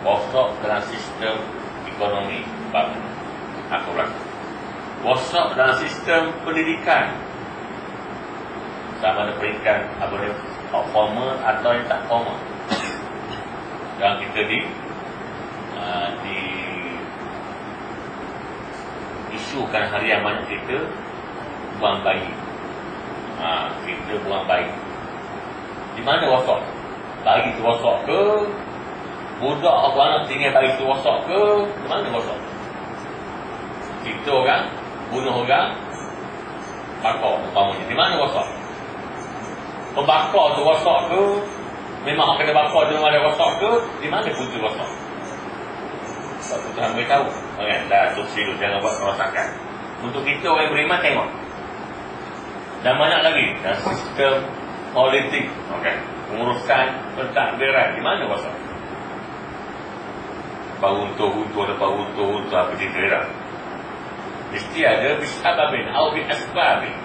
Rosak dalam sistem ekonomi Bab Aku rasa Rosak dalam sistem pendidikan. Sama ada pendidikan Apa dia Formal atau yang tak formal. Dan kita di uh, Di Isukan harian banyak kita Buang bayi. Ha, Kita buang bayi. Di mana rosak Bayi tu rosak ke Budak atau anak tinggal bayi tu rosak ke? Mana rosak? Kita orang Bunuh orang Bakar umpamanya. Di mana rosak? Pembakar tu rosak ke? Memang kena bakar memang ada rosak ke? Di mana tu rosak? Sebab tu Tuhan beritahu. Kan? Dah tu silu jangan buat kerosakan. Untuk kita orang beriman tengok. Dan banyak lagi? Dan sistem politik. Okay. Pengurusan pentadbiran. Di mana rosak Bau-untuh-untuh ada bau-untuh-untuh Apa di daerah. Mesti ada bisababin Atau biasbabin.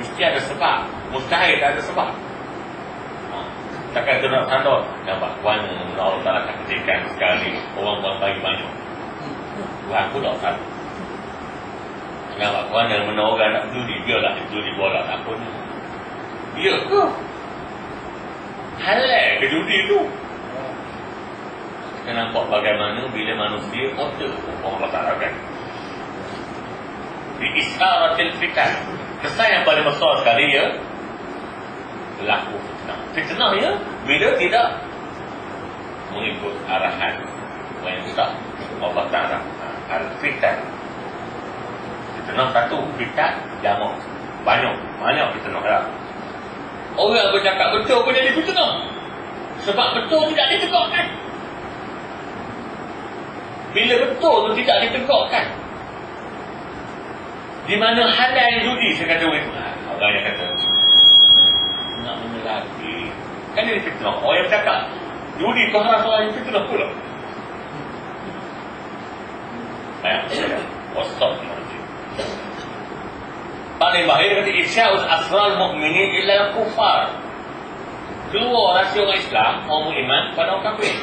Mesti ada sebab. Mustahil tak ada sebab. Ha. Takkan tu nak tanda Nampak Tuhan Allah Ta'ala katakan sekali. Orang buang bayi banyak. Tuhan pun tak tahu. Nampak Tuhan yang mana orang nak judi Biarlah judi bola tak pun. Ya ke Halal ke judi tu Kita nampak bagaimana Bila manusia Otak Allah Ta'ala kan. Di isyaratil fitan Kesan yang paling besar sekali ya Berlaku fitnah. Fitnah ya Bila tidak Mengikut arahan tak Allah Ta'ala. Al-Fitan Fitnah. Satu Fitan Jamak. Banyak Banyak fitnah lah. Orang bercakap betul pun jadi fitnah. Sebab betul tidak ditegakkan Bila betul tu tidak ditegakkan. Di mana halal judi saya kata orang yang kata nak menyelaki. Kan dia fitnah. Orang yang bercakap judi tu haram orang yang fitnah pula. Banyak saya wasap paling bahaya kata isya'ul asral mu'minin illa kufar. Keluar rahsia orang Islam orang beriman pada orang kafir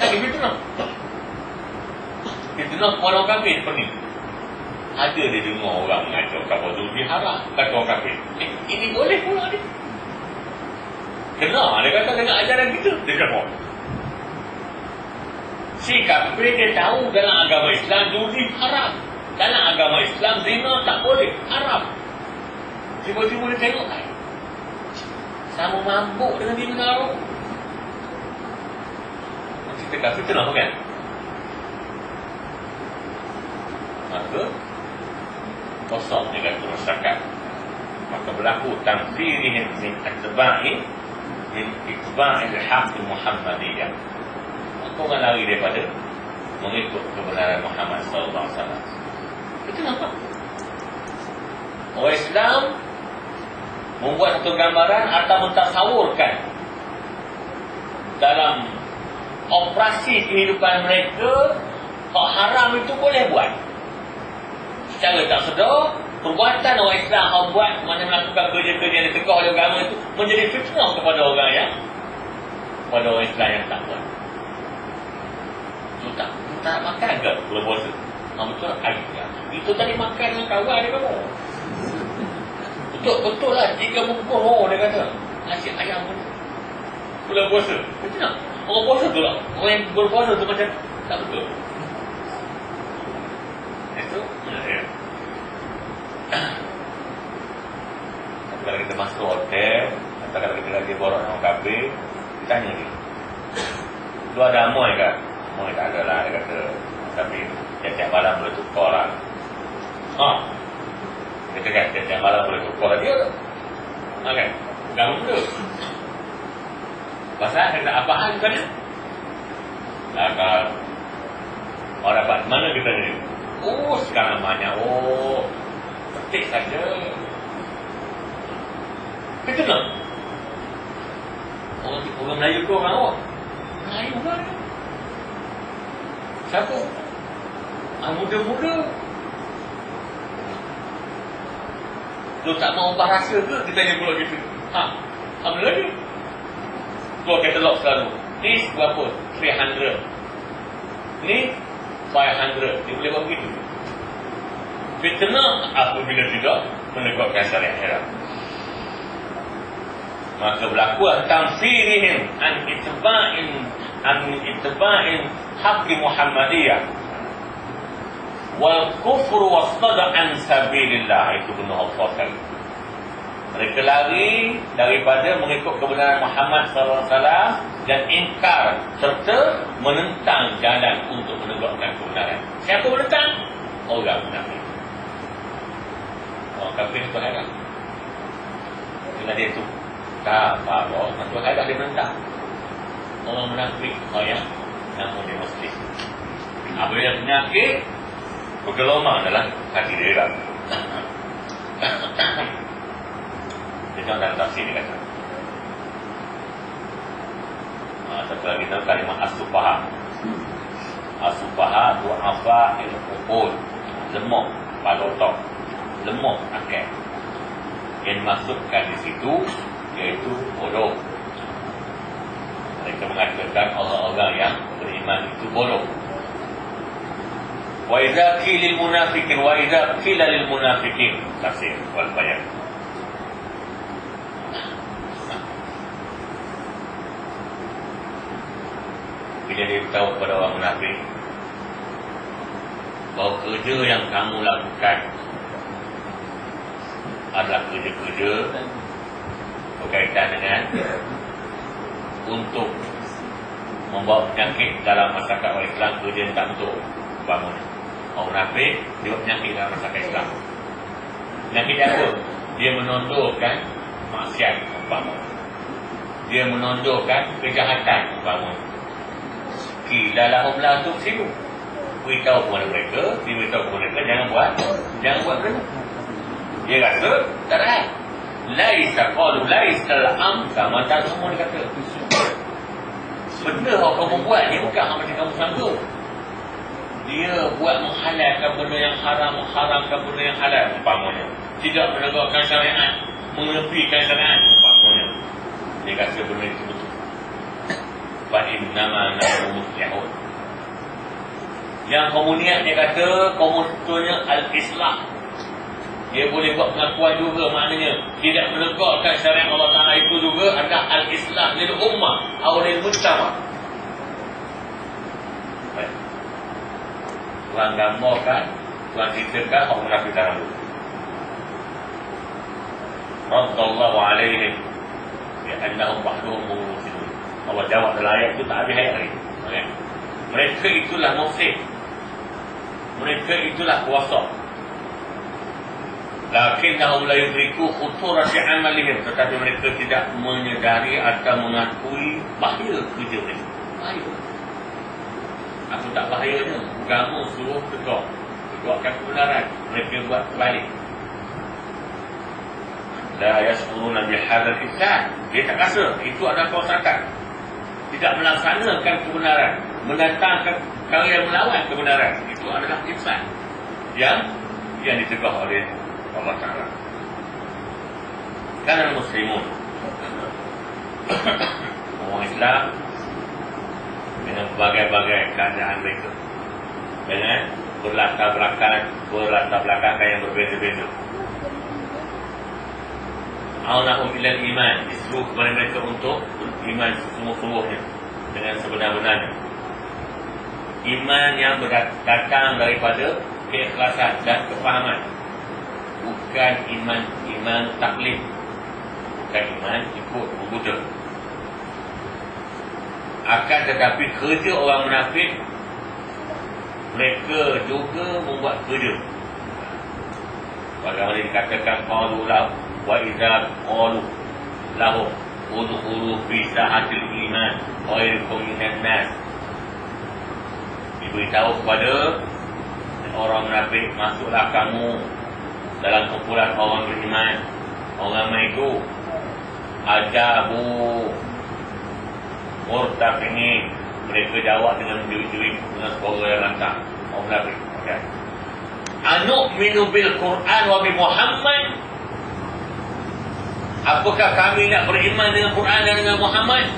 kan dia fitnah fitnah orang kafir pening ada dia dengar orang mengajar kapal judi haram kata orang kafir. Eh, ini boleh pula ni kena dia kata dengan ajaran kita dia kata si kafir dia tahu dalam agama Islam judi haram dalam agama Islam zina tak boleh haram. Tiba-tiba dia tengok ay, sama mabuk dengan dia mengaruh kita kafir kenapa kan maka kosong dengan kerosakan. Maka berlaku tamfirihim min atba'i min itba'il haqq Muhammadiyah. Maka orang lari daripada mengikut kebenaran Muhammad wasallam. Itu kenapa orang Islam membuat satu gambaran atau mentasawurkan dalam operasi kehidupan mereka hak haram itu boleh buat secara tak sedar perbuatan orang Islam yang buat mana melakukan kerja-kerja yang ditegak oleh agama itu menjadi fitnah kepada orang yang kepada orang Islam yang tak buat. Itu tak tak makan ke? Kalau puasa. Ha, betul. Air ya. itu tadi makan dengan kawan dia kamu betul betul lah. Tiga bungkus oh dia kata. Nasi ayam pun. Bulan puasa. Betul tak? Orang puasa tu lah. Orang yang berpuasa tu macam tak betul. Itu ya. kalau kita masuk hotel atau kalau kita lagi borak dengan kafe ditanya dia lu ada amoy kan amoy tak ada lah dia kata. Tapi tiap-tiap malam boleh tukar lah. Ha. Dia cakap tiap-tiap malam boleh tukar. Dia ha kan? Pegang benda pasal dia tak apa hal kan nah, kalau orang dapat mana kita ni oh sekarang banyak oh petik saja. Kita nak orang, Melayu ke orang awak Melayu kan siapa ah, muda-muda lu tak mau bahasa ke kita tanya pula gitu ha apa lagi keluar katalog selalu This berapa? 300. Ni 500. Dia boleh buat begitu. Fitnah apabila tidak menegakkan syariat Arab. Maka berlaku tamfirihim an itba'in an itba'in haqqi Muhammadiyah wal kufru wastada an sabilillah itu benar Allah. Mereka lari daripada mengikut kebenaran Muhammad SAW dan ingkar serta menentang jalan untuk menegakkan kebenaran. Siapa menentang? Orang munafik. Orang kafir itu heran. Bila dia tu tak apa Masuk heran dia menentang. Orang munafik oh ya, namun dia muslim. Apabila penyakit bergelomang dalam hati dia. Dia dalam tafsir dia kata. Ha, satu lagi tahu kalimah as-sufaha. As-sufaha du'afa il-uqul. Lemuk pada otak. Lemuk akal. Yang dimaksudkan di situ iaitu bodoh. Mereka mengatakan orang-orang yang beriman itu bodoh. Wa idza qila lil munafiqin wa idza qila lil munafiqin tafsir wal bayan. bila dia beritahu kepada orang munafik bahawa kerja yang kamu lakukan adalah kerja-kerja berkaitan dengan untuk membawa penyakit dalam masyarakat orang Islam kerja yang tak betul bangun orang munafik dia penyakit dalam masyarakat Islam penyakit dia apa? dia menonjolkan maksiat bangun dia menonjolkan kejahatan bangun Kila lahum la tufsidu. Beritahu kepada mereka, diberitahu kepada mereka jangan buat, jangan buat kena. Dia kata, tak ada. Laisa qalu laisa al-amka macam semua dia kata. Benda yang kamu buat ni bukan hak macam kamu sanggup. Dia buat menghalalkan benda yang haram Mengharamkan benda yang halal Umpamanya. Tidak menegakkan syariat Mengepikan syariat Umpamanya. Dia kata benda itu betul. Baik nama nama mutiahun yang kamu niat dia kata Kamu tentunya Al-Islah dia boleh buat pengakuan juga maknanya. Tidak menegakkan syariat Allah Ta'ala itu juga. Adalah al-islah lil ummah. Atau lil mujtama Tuhan gambarkan Tuhan ceritakan orang munafik dalam dulu Raddallahu alaihim Bi'annahum bahluhum murusinu Allah jawab dalam ayat itu tak habis ayat lagi. Mereka itulah mufsid. Mereka itulah kuasa. Lakinnahum la yudriku khuturati amalihim tetapi mereka tidak menyedari atau mengakui bahaya kerja mereka. Bahaya. Apa tak bahayanya? Kamu suruh tegak. Tegakkan kebenaran. Mereka buat balik. La yaskuruna bihadal ihsan. Dia tak rasa. Itu adalah kerosakan tidak melaksanakan kebenaran mendatangkan kalau yang melawan kebenaran itu adalah insan yang yang ditegah oleh Allah Taala. Karena muslimun. Orang Islam dengan berbagai-bagai keadaan mereka. Dengan berlatar belakang berlatar belakang yang berbeza-beza. Aunahum ilal iman Disuruh kepada mereka untuk Iman sungguh-sungguhnya Dengan sebenar-benarnya. Iman yang datang daripada Keikhlasan dan kefahaman Bukan iman Iman taklid Bukan iman ikut Buddha Akan tetapi kerja orang munafik Mereka juga membuat kerja. Bagaimana dikatakan Qalulah wa idza qalu lahum udkhulu fi sa'atil iman ghairukum minan nas. Diberitahu kepada orang munafik masuklah kamu dalam kumpulan orang beriman. Orang itu ajabu murtafini mereka jawab dengan duit-duit dengan suara yang lantang orang munafik. Okay. anu minu bil Quran wa bi Muhammad Apakah kami nak beriman dengan Quran dan dengan Muhammad?